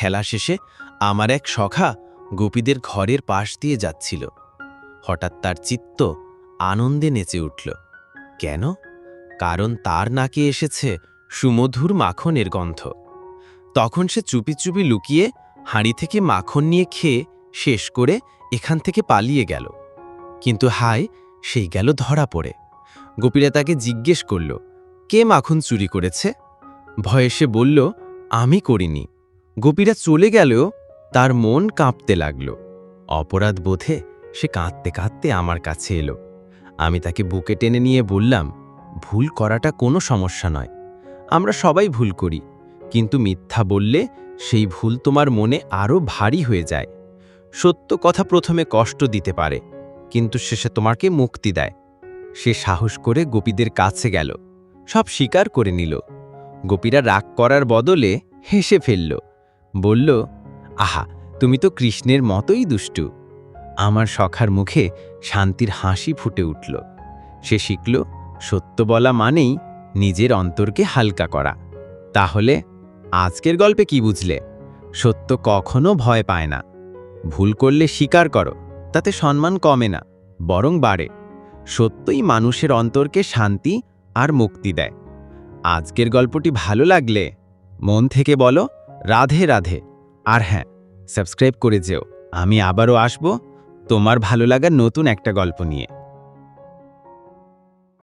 খেলা শেষে আমার এক সখা গোপীদের ঘরের পাশ দিয়ে যাচ্ছিল। হঠাৎ তার চিত্ত আনন্দে নেচে উঠল। কেন? কারণ তার নাকে এসেছে সুমধুর মাখনের গন্ধ। তখন সে চুপি চুপি লুকিয়ে হাঁড়ি থেকে মাখন নিয়ে খেয়ে শেষ করে এখান থেকে পালিয়ে গেল। কিন্তু হায়, সেই গেল ধরা পড়ে। গোপীরা তাকে জিজ্ঞেস করল, কে মাখন চুরি করেছে? ভয়ে সে বলল, আমি করিনি। গোপীরা চলে গেলেও তার মন কাঁপতে লাগল। অপরাধ বোধে সে কাঁদতে কাঁদতে আমার কাছে এলো। আমি তাকে বুকে টেনে নিয়ে বললাম, ভুল করাটা কোনো সমস্যা নয়। আমরা সবাই ভুল করি, কিন্তু মিথ্যা বললে সেই ভুল তোমার মনে আরও ভারী হয়ে যায়। সত্য কথা প্রথমে কষ্ট দিতে পারে, কিন্তু শেষে তোমাকে মুক্তি দেয়। সে সাহস করে গোপীদের কাছে গেল, সব স্বীকার করে নিল। গোপীরা রাগ করার বদলে হেসে ফেলল। বলল, আহা, তুমি তো কৃষ্ণের মতোই দুষ্টু। আমার সখার মুখে শান্তির হাসি ফুটে উঠল। সে শিখল, সত্য বলা মানেই নিজের অন্তরকে হালকা করা। তাহলে আজকের গল্পে কি বুঝলে? সত্য কখনো ভয় পায় না। ভুল করলে স্বীকার করো, তাতে সম্মান কমে না, বরং বাড়ে। সত্যই মানুষের অন্তরকে শান্তি আর মুক্তি দেয়। আজকের গল্পটি ভালো লাগলে মন থেকে বলো রাধে রাধে। আর হ্যাঁ সাবস্ক্রাইব করে যেও। আমি আবারও আসব। তোমার ভালো লাগার নতুন একটা গল্প নিয়ে।